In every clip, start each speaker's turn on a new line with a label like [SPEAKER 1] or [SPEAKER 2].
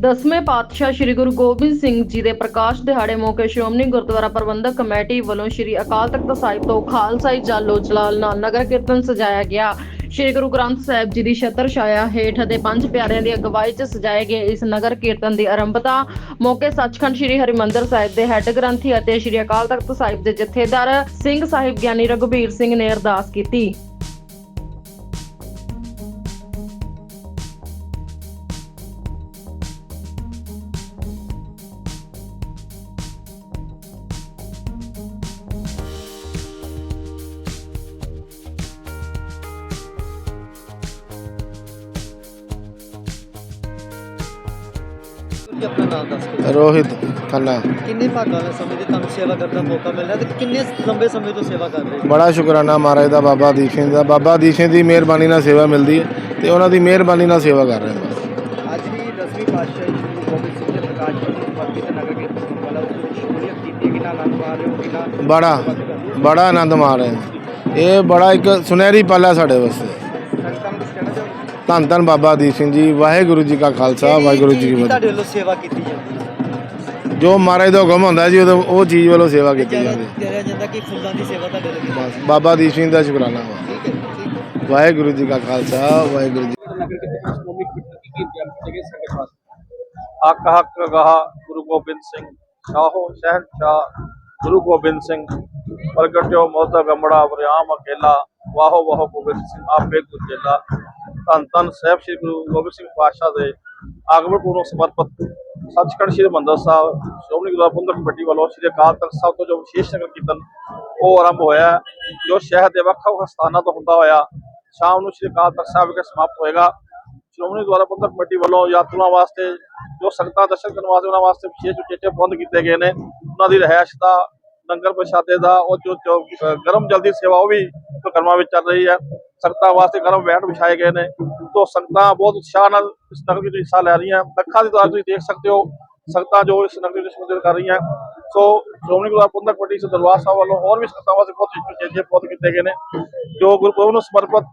[SPEAKER 1] ਦਸਵੇਂ ਪਾਤਸ਼ਾਹ ਸ੍ਰੀ ਗੁਰੂ ਗੋਬਿੰਦ ਸਿੰਘ ਜੀ ਦੇ ਪ੍ਰਕਾਸ਼ ਦਿਹਾੜੇ ਮੌਕੇ ਸ਼੍ਰੋਮਣੀ ਗੁਰਦੁਆਰਾ ਪ੍ਰਬੰਧਕ ਕਮੇਟੀ ਵੱਲੋਂ ਸ੍ਰੀ ਅਕਾਲ ਤਖਤ ਸਾਹਿਬ ਤੋਂ ਖਾਲਸਾਈ ਜਾਲੋ ਜਲਾਲ ਨਾਲ ਨਗਰ ਕੀਰਤਨ ਸਜਾਇਆ ਗਿਆ। ਸ੍ਰੀ ਗੁਰੂ ਗ੍ਰੰਥ ਸਾਹਿਬ ਜੀ ਦੀ ਛਤਰ ਛਾਇਆ ਹੇਠ ਅਤੇ ਪੰਜ ਪਿਆਰਿਆਂ ਦੀ ਅਗਵਾਈ 'ਚ ਸਜਾਏ ਗਏ ਇਸ ਨਗਰ ਕੀਰਤਨ ਦੀ ਆਰੰਭਤਾ ਮੌਕੇ ਸੱਚਖੰਡ ਸ੍ਰੀ ਹਰਿਮੰਦਰ ਸਾਹਿਬ ਦੇ ਹੈੱਡ ਗ੍ਰੰਥੀ ਅਤੇ ਸ੍ਰੀ ਅਕਾਲ ਤਖਤ ਸਾਹਿਬ ਦੇ ਜਥੇਦਾਰ ਸਿੰਘ ਸਾਹਿਬ ਗਿਆਨੀ ਰਘੁਬੀਰ ਸਿੰਘ ਨੇ ਅਰਦਾਸ ਕੀਤੀ।
[SPEAKER 2] ਤੁਸੀਂ ਆਪਣਾ ਨਾਮ ਦੱਸ ਕੇ
[SPEAKER 3] ਰੋਹਿਤ ਖੰਨਾ
[SPEAKER 2] ਕਿੰਨੇ ਭਾਗਾਂ ਵਾਲੇ ਸਮੇਂ ਦੇ ਤੁਹਾਨੂੰ ਸੇਵਾ ਕਰਨ ਦਾ ਮੌਕਾ ਮਿਲ ਰਿਹਾ ਤੇ ਕਿੰਨੇ ਲੰਬੇ ਸਮੇਂ ਤੋਂ ਸੇਵਾ ਕਰ ਰਹੇ ਹੋ?
[SPEAKER 3] ਬੜਾ ਸ਼ੁਕਰਾਨਾ ਮਹਾਰਾਜ ਦਾ ਬਾਬਾ ਦੀਪ ਸਿੰਘ ਦਾ। ਬਾਬਾ ਦੀਪ ਸਿੰਘ ਦੀ ਮਿਹਰਬਾਨੀ ਨਾਲ ਸੇਵਾ ਮਿਲਦੀ ਹੈ ਤੇ ਉਹਨਾਂ ਦੀ ਮਿਹਰਬਾਨੀ ਨਾਲ ਸੇਵਾ ਕਰ ਰਹੇ ਹਾਂ
[SPEAKER 2] ਅੱਜ ਦੀ 10ਵੀਂ ਪਾਤਸ਼ਾਹੀ ਗੁਰੂ ਗੋਬਿੰਦ ਸਿੰਘ ਦੇ ਪ੍ਰਕਾਸ਼ ਪੁਰਬ ਨੂੰ ਸਮਰਪਿਤ ਨਗਰ ਕੀਰਤਨ ਵਾਲਾ ਉਸ ਵਿੱਚ ਸ਼ਮੂਲੀਅਤ ਕੀਤੀ ਹੈ ਕਿ ਨਾ ਆਨੰਦ ਮਾਣ ਰਹੇ ਹੋ ਕਿ ਨਾ
[SPEAKER 3] ਬੜਾ ਬੜਾ ਆਨੰਦ ਮਾਣ ਰਹੇ ਹਾਂ। ਇਹ ਬੜਾ ਇੱਕ ਸੁਨਹਿਰੀ ਪਲ ਹੈ ਸਾਡੇ ਵਾਸਤੇ। ਧੰਨ ਧੰਨ ਬਾਬਾ ਦੀਪ ਸਿੰਘ ਜੀ ਵਾਹਿਗੁਰੂ ਜੀ ਕਾ ਖਾਲਸਾ ਵਾਹਿਗੁਰੂ ਜੀ ਕੀ
[SPEAKER 2] ਤੁਹਾਡੇ ਵੱਲੋਂ ਸੇਵਾ ਕੀਤੀ ਜਾਂਦੀ ਹੈ।
[SPEAKER 3] ਜੋ ਮਹਾਰਾਜ ਦਾ ਹੁਕਮ ਹੁੰਦਾ ਜੀ ਉਦੋਂ ਉਹ ਚੀਜ਼ ਵੱਲੋਂ ਸੇਵਾ ਕੀਤੀ ਜਾਂਦੀ
[SPEAKER 2] ਜਾਣਿਆ ਜਾਂਦਾ ਕਿ ਫੁੱਲਾਂ ਦੀ ਸੇਵਾ ਤੁਹਾਡੇ ਲਈ
[SPEAKER 3] ਬਸ ਬਾਬਾ ਦੀਪ ਸਿੰਘ ਦਾ ਸ਼ੁਕਰਾਨਾ ਵਾ। ਵਾਹਿਗੁਰੂ ਜੀ ਕਾ ਖਾਲਸਾ ਵਾਹਿਗੁਰੂ ਜੀ
[SPEAKER 4] ਹੱਕ ਹੱਕ ਗਾਹ ਗੁਰੂ ਗੋਬਿੰਦ ਸਿੰਘ ਸ਼ਾਹੋ ਸ਼ਹਿਨਸ਼ਾਹ ਗੁਰੂ ਗੋਬਿੰਦ ਸਿੰਘ ਪ੍ਰਗਟਿਓ ਮੋਤਾ ਗਮੜਾ ਵਰਿਆਮ ਅਕੇਲਾ ਵਾਹੋ ਵਾਹੋ ਗੋਬਿੰਦ ਸਿੰਘ ਆਪੇ ਗੁਜੇਲਾ। ਧੰਨ ਧੰਨ ਸਾਹਿਬ ਸ੍ਰੀ ਗੁਰੂ ਗੋਬਿੰਦ ਸਿੰਘ ਪਾਤਸ਼ਾਹ ਦੇ ਆਗਮਨ ਪੂਰਵ ਸਮਰਪਿਤ ਸੱਚਖੰਡ ਸ੍ਰੀ ਮੰਦਰ ਸਾਹਿਬ, ਸ਼੍ਰੋਮਣੀ ਗੁਰਦੁਆਰਾ ਪ੍ਰਬੰਧਕ ਕਮੇਟੀ ਵੱਲੋਂ ਸ੍ਰੀ ਅਕਾਲ ਤਖਤ ਸਾਹਿਬ ਤੋਂ ਜੋ ਵਿਸ਼ੇਸ਼ ਨਗਰ ਕੀਰਤਨ ਉਹ ਆਰੰਭ ਹੋਇਆ ਜੋ ਸ਼ਹਿਰ ਦੇ ਵੱਖ ਵੱਖ ਸਥਾਨਾਂ ਤੋਂ ਹੁੰਦਾ ਹੋਇਆ, ਸ਼ਾਮ ਨੂੰ ਸ੍ਰੀ ਅਕਾਲ ਤਖਤ ਸਾਹਿਬ ਵਿਖੇ ਸਮਾਪਤ ਹੋਏਗਾ। ਸ਼੍ਰੋਮਣੀ ਗੁਰਦੁਆਰਾ ਪ੍ਰਬੰਧਕ ਕਮੇਟੀ ਵੱਲੋਂ ਯਾਤਰੀਆਂ ਵਾਸਤੇ ਜੋ ਸੰਗਤਾਂ ਦਰਸ਼ਨ ਕਰਨ ਵਾਸਤੇ ਉਹਨਾਂ ਵਾਸਤੇ ਵਿਸ਼ੇਸ਼ ਉਚੇਚੇ ਪ੍ਰਬੰਧ ਕੀਤੇ ਗਏ ਨੇ, ਉਹਨਾਂ ਦੀ ਰਹਿائش ਦਾ ਲੰਗਰ ਪ੍ਰਸ਼ਾਦੇ ਦਾ, ਉਹ ਜੋ ਗਰਮ ਜਲਦੀ ਸੇਵਾ ਉਹ ਵੀ ਕਰਮਾਂ ਵਿੱਚ ਚੱਲ ਰਹੀ ਹੈ। ਸੰਗਤਾਂ ਵਾਸਤੇ ਗਰਮ ਬੈਠ ਵਿਛਾਏ ਗਏ ਨੇ। ਤੋਂ ਸੰਗਤਾਂ ਬਹੁਤ ਉਤਸ਼ਾਹ ਨਾਲ ਇਸ ਨਗਰ ਵਿੱਚ ਹਿੱਸਾ ਲੈ ਰਹੀਆਂ। ਲੱਖਾਂ ਦੀ ਤਾਦਾਦ ਤੁਸੀਂ ਦੇਖ ਸਕਦੇ ਹੋ, ਸੰਗਤਾਂ ਜੋ ਇਸ ਨਗਰ ਵਿੱਚ ਸ਼ਮੂਲੀਅਤ ਕਰ ਰਹੀਆਂ। ਸੋ ਸ਼੍ਰੋਮਣੀ ਗੁਰਦੁਆਰਾ ਪ੍ਰਬੰਧਕ ਕਮੇਟੀ ਸੇ ਦਰਬਾਰ ਸਾਹਿਬ ਵੱਲੋਂ ਹੋਰ ਵੀ ਸੰਗਤਾਂ ਵਾਸਤੇ ਬਹੁਤ ਚੇਜੇ ਪ੍ਰਬੰਧ ਕੀਤੇ ਗਏ ਨੇ, ਜੋ ਗੁਰਪੁਰਬ ਨੂੰ ਸਮਰਪਿਤ,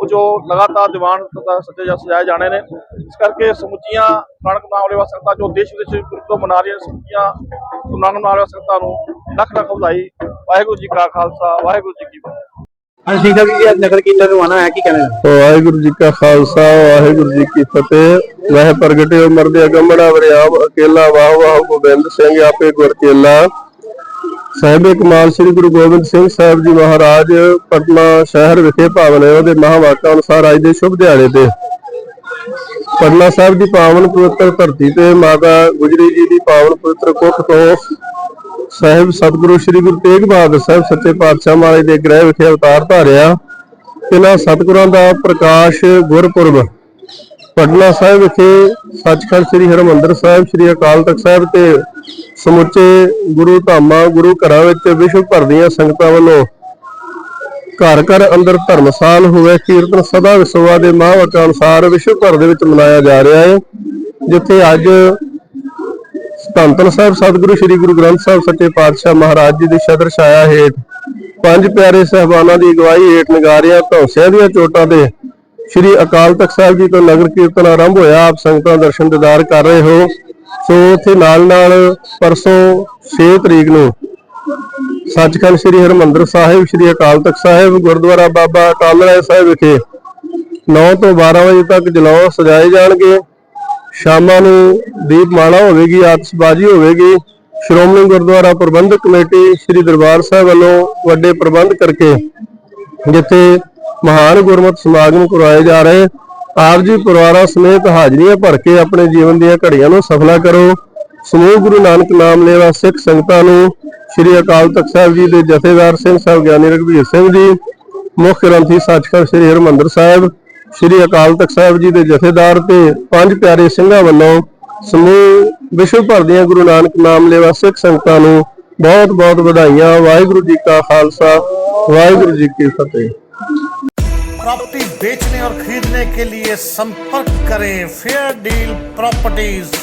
[SPEAKER 4] ਉਹ ਜੋ ਲਗਾਤਾਰ ਦੀਵਾਨ ਸਜਾਏ ਜਾਣੇ ਨੇ। ਇਸ ਕਰਕੇ ਸਮੁੱਚੀਆਂ ਨਾਨਕ ਨਾਮ ਵਾਲੇ ਸੰਗਤਾਂ ਜੋ ਦੇਸ਼ ਵਿਦੇਸ਼ ਵਿੱਚ ਗੁਰਪੁਰਬ ਮਨਾ ਰਹੀਆਂ ਸਮੁੱਚੀਆਂ ਨਾਨਕ ਨਾਮ ਵਾਲੇ ਸੰਗਤਾਂ ਨੂੰ ਲੱਖ ਲੱਖ ਵਧਾਈ। ਵਾਹਿਗੁਰੂ ਜੀ ਕਾ ਖਾਲਸਾ ਵਾਹਿਗੁਰੂ ਜੀ ਕੀ ਫਤਿਹ।
[SPEAKER 5] ਹਾਂਜੀ ਹੈ ਜੀ ਅੱਜ ਨਗਰ ਕੀਰਤਨ ਨੂੰ ਆਣਾ ਹੈ ਕੀ ਕਹਿਣਾ ਹੈ?
[SPEAKER 6] ਵਾਹਿਗੁਰੂ ਜੀ ਕਾ ਖਾਲਸਾ ਵਾਹਿਗੁਰੂ ਜੀ ਕੀ ਫਤਿਹ। ਵਹਿ ਪ੍ਰਗਟਿਓ ਮਰਦੇ ਅਗੰਮੜਾ ਵਰਿਆਮ ਅਕੇਲਾ ਵਾਹ ਵਾਹ ਗੋਬਿੰਦ ਸਿੰਘ ਆਪੇ ਗੁਰ ਚੇਲਾ ਸਾਹਿਬੇ ਕਮਾਲ ਸ੍ਰੀ ਗੁਰੂ ਗੋਬਿੰਦ ਸਿੰਘ ਸਾਹਿਬ ਜੀ ਮਹਾਰਾਜ ਪਟਨਾ ਸ਼ਹਿਰ ਵਿਖੇ ਭਾਵਨ ਉਹਦੇ ਮਹਾਵਾਕਾਂ ਅਨੁਸਾਰ ਅੱਜ ਦੇ ਸ਼ੁਭ ਦਿਹਾੜੇ ਤੇ ਪਟਨਾ ਸਾਹਿਬ ਦੀ ਪਾਵਨ ਪਵਿੱਤਰ ਧਰਤੀ ਤੇ ਮਾਤਾ ਗੁਜਰੀ ਜੀ ਦੀ ਪਾਵਨ ਪਵਿੱਤਰ ਕੁੱਖ ਤੋਂ ਸਾਹਿਬ ਸਤਿਗੁਰੂ ਸ੍ਰੀ ਗੁਰੂ ਤੇਗ ਬਹਾਦਰ ਸਾਹਿਬ ਸੱਚੇ ਪਾਤਸ਼ਾਹ ਮਹਾਰਾਜ ਦੇ ਗ੍ਰਹਿ ਵਿਖੇ ਅਵਤਾਰ ਧਾਰਿਆ ਇਹਨਾਂ ਸਤਿਗੁਰਾਂ ਦਾ ਪ੍ਰਕਾਸ਼ ਗੁਰਪੁਰਬ। ਪਟਨਾ ਸਾਹਿਬ ਵਿਖੇ ਸੱਚਖੰਡ ਸ੍ਰੀ ਹਰਿਮੰਦਰ ਸਾਹਿਬ, ਸ੍ਰੀ ਅਕਾਲ ਤਖਤ ਸਾਹਿਬ ਤੇ ਸਮੁੱਚੇ ਗੁਰੂ ਧਾਮਾਂ, ਗੁਰੂ ਘਰਾਂ ਵਿੱਚ ਵਿਸ਼ਵ ਭਰ ਦੀਆਂ ਸੰਗਤਾਂ ਵੱਲੋਂ ਘਰ ਘਰ ਅੰਦਰ ਧਰਮਸਾਲ ਹੋਵੇ, ਕੀਰਤਨ ਸਦਾ ਵਿਸਵਾ ਦੇ ਮਹਾਂਵਾਕਾਂ ਅਨੁਸਾਰ ਵਿਸ਼ਵ ਭਰ ਦੇ ਵਿੱਚ ਮਨਾਇਆ ਜਾ ਰਿਹਾ ਹੈ। ਜਿੱਥੇ ਅੱਜ ਧੰਨ ਸਾਹਿਬ, ਸਤਿਗੁਰੂ ਸ੍ਰੀ ਗੁਰੂ ਗ੍ਰੰਥ ਸਾਹਿਬ ਸੱਚੇ ਪਾਤਸ਼ਾਹ ਮਹਾਰਾਜ ਜੀ ਦੀ ਛਤਰ ਛਾਇਆ ਹੇਠ ਪੰਜ ਪਿਆਰੇ ਸਹਿਬਾਨਾਂ ਦੀ ਅਗਵਾਈ ਹੇਠ ਨਗਾਰਿਆਂ ਧੌਂਸਿਆਂ ਦੀਆਂ ਚੋਟਾਂ ਤੇ ਸ੍ਰੀ ਅਕਾਲ ਤਖਤ ਸਾਹਿਬ ਜੀ ਤੋਂ ਨਗਰ ਕੀਰਤਨ ਆਰੰਭ ਹੋਇਆ। ਆਪ ਸੰਗਤਾਂ ਦਰਸ਼ਨ ਦਿਦਾਰ ਕਰ ਰਹੇ ਹੋ। ਸੋ ਉੱਥੇ ਨਾਲ ਨਾਲ ਪਰਸੋਂ 6 ਤਰੀਕ ਨੂੰ ਸੱਚਖੰਡ ਸ੍ਰੀ ਹਰਿਮੰਦਰ ਸਾਹਿਬ, ਸ੍ਰੀ ਅਕਾਲ ਤਖਤ ਸਾਹਿਬ, ਗੁਰਦੁਆਰਾ ਬਾਬਾ ਅਟਲ ਰਾਏ ਸਾਹਿਬ ਵਿਖੇ 9 ਤੋਂ 12 ਵਜੇ ਤੱਕ ਜਲੌ ਸਜਾਏ ਜਾਣਗੇ। ਸ਼ਾਮਾਂ ਨੂੰ ਦੀਪਮਾਲਾ ਹੋਵੇਗੀ, ਆਤਿਸ਼ਬਾਜ਼ੀ ਹੋਵੇਗੀ। ਸ਼੍ਰੋਮਣੀ ਗੁਰਦੁਆਰਾ ਪ੍ਰਬੰਧਕ ਕਮੇਟੀ ਸ੍ਰੀ ਦਰਬਾਰ ਸਾਹਿਬ ਵੱਲੋਂ ਵੱਡੇ ਪ੍ਰਬੰਧ ਕਰਕੇ ਜਿੱਥੇ ਮਹਾਨ ਗੁਰਮਤਿ ਸਮਾਗਮ ਕਰਵਾਏ ਜਾ ਰਹੇ ਆਪ ਜੀ ਪਰਿਵਾਰਾਂ ਸਮੇਤ ਹਾਜ਼ਰੀਆਂ ਭਰ ਕੇ ਆਪਣੇ ਜੀਵਨ ਦੀਆਂ ਘੜੀਆਂ ਨੂੰ ਸਫਲਾ ਕਰੋ। ਸਮੂਹ ਗੁਰੂ ਨਾਨਕ ਨਾਮ ਲੈਵਾ ਸਿੱਖ ਸੰਗਤਾਂ ਨੂੰ ਸ੍ਰੀ ਅਕਾਲ ਤਖਤ ਸਾਹਿਬ ਜੀ ਦੇ ਜਥੇਦਾਰ ਸਿੰਘ ਸਾਹਿਬ ਗਿਆਨੀ ਰਘਬੀਰ ਸਿੰਘ ਜੀ ਮੁੱਖ ਗ੍ਰੰਥੀ ਸੱਚਖੰਡ ਸ੍ਰੀ ਹਰਿਮੰਦਰ ਸਾਹਿਬ ਸ੍ਰੀ ਅਕਾਲ ਤਖਤ ਸਾਹਿਬ ਜੀ ਦੇ ਜਥੇਦਾਰ ਤੇ ਪੰਜ ਪਿਆਰੇ ਸਿੰਘਾਂ ਵੱਲੋਂ ਸਮੂਹ ਵਿਸ਼ਵ ਭਰ ਦੀਆਂ ਗੁਰੂ ਨਾਨਕ ਨਾਮ ਲੈਵਾ ਸਿੱਖ ਸੰਗਤਾਂ ਨੂੰ ਬਹੁਤ ਬਹੁਤ ਵਧਾਈਆਂ ਵਾਹਿਗੁਰੂ ਜੀ ਕਾ ਖਾਲਸਾ ਵਾਹਿਗੁਰੂ ਜੀ ਕੀ ਫਤਿਹ
[SPEAKER 7] प्रॉपर्टी बेचने और खरीदने के लिए संपर्क करें फेयर डील प्रॉपर्टीज